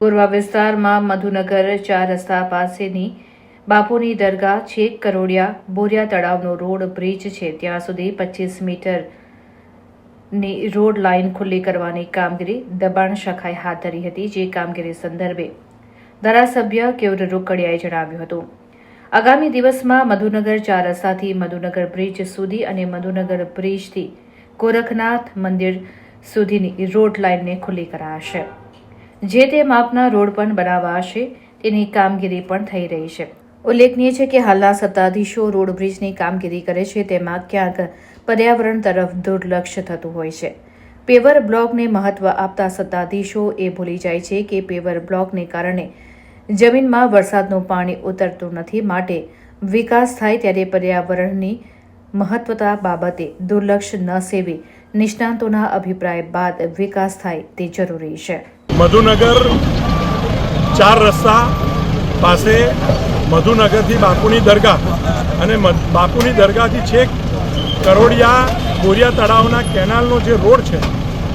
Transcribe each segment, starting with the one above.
પૂર્વ વિસ્તારમાં મધુનગર ચાર રસ્તા પાસેની બાપુની દરગાહ છેક કરોડિયા બોરિયા તળાવનો રોડ બ્રિજ છે. ત્યાં સુધી પચીસ મીટરની રોડ લાઇન ખુલ્લી કરવાની કામગીરી દબાણ શાખાએ હાથ ધરી હતી, જે કામગીરી સંદર્ભે ધારાસભ્ય કેવર રોકડિયાએ જણાવ્યું હતું. આગામી દિવસમાં મધુનગર ચાર રસ્તાથી મધુનગર બ્રિજ સુધી અને મધુનગર બ્રિજથી ગોરખનાથ મંદિર સુધીની રોડ લાઇનને ખુલ્લી કરાશે. જે તે માપના રોડ પણ બનાવાશે, તેની કામગીરી પણ થઈ રહી છે. ઉલ્લેખનીય છે કે હાલના સત્તાધીશો રોડ બ્રિજની કામગીરી કરે છે, તેમાં ક્યાંક પર્યાવરણ તરફ દુર્લક્ષ થતું હોય છે. પેવર બ્લોકને મહત્વ આપતા સત્તાધીશો એ ભૂલી જાય છે કે પેવર બ્લોકને કારણે જમીનમાં વરસાદનું પાણી ઉતરતું નથી માટે વિકાસ થાય ત્યારે પર્યાવરણની મહત્વતા બાબતે દુર્લક્ષ ન સેવી નિષ્ણાંતોના અભિપ્રાય બાદ વિકાસ થાય તે જરૂરી છે. મધુનગર ચાર રસ્તા પાસે મધુનગરથી બાપુની દરગાહ અને બાપુની દરગાહથી છેક કરોડિયા બોરિયા તળાવના કેનાલનો જે રોડ છે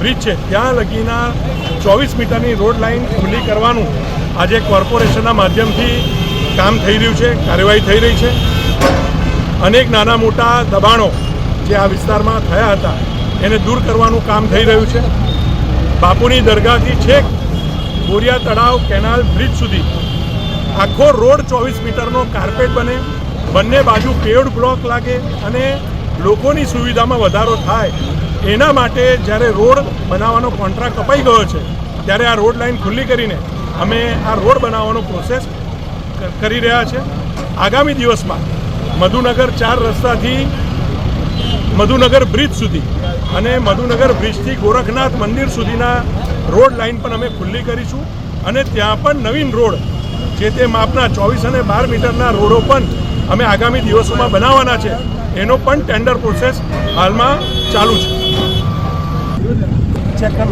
બ્રિજ છે. ત્યાં લગીના ચોવીસ મીટરની રોડ લાઇન ખુલ્લી કરવાનું આજે કોર્પોરેશનના માધ્યમથી કામ થઈ રહ્યું છે, કાર્યવાહી થઈ રહી છે. અનેક નાના મોટા દબાણો જે આ વિસ્તારમાં થયા હતા, એને દૂર કરવાનું કામ થઈ રહ્યું છે. બાપુની દરગાહથી છેક બોરિયા તળાવ કેનાલ બ્રિજ સુધી આખો રોડ ચોવીસ મીટરનો કાર્પેટ બને. બંને બાજુ પેવડ બ્લોક લાગે અને લોકોની સુવિધામાં વધારો થાય. એના માટે જ્યારે રોડ બનાવવાનો કોન્ટ્રાક્ટ અપાઈ ગયો છે, ત્યારે આ રોડ લાઈન ખુલ્લી કરીને અમે આ રોડ બનાવવાનો પ્રોસેસ કરી રહ્યા છે. આગામી દિવસમાં મધુનગર ચાર રસ્તાથી મધુનગર બ્રિજ સુધી અને મધુનગર બ્રિજથી ગોરખનાથ મંદિર સુધીના રોડ લાઇન પણ અમે ખુલ્લી કરીશું અને ત્યાં પણ નવીન રોડ જે તે માપના ચોવીસ અને બાર મીટરના રોડો પણ અમે આગામી દિવસોમાં બનાવવાના છે, એનો પણ ટેન્ડર પ્રોસેસ હાલમાં ચાલુ છે. ચેક કરો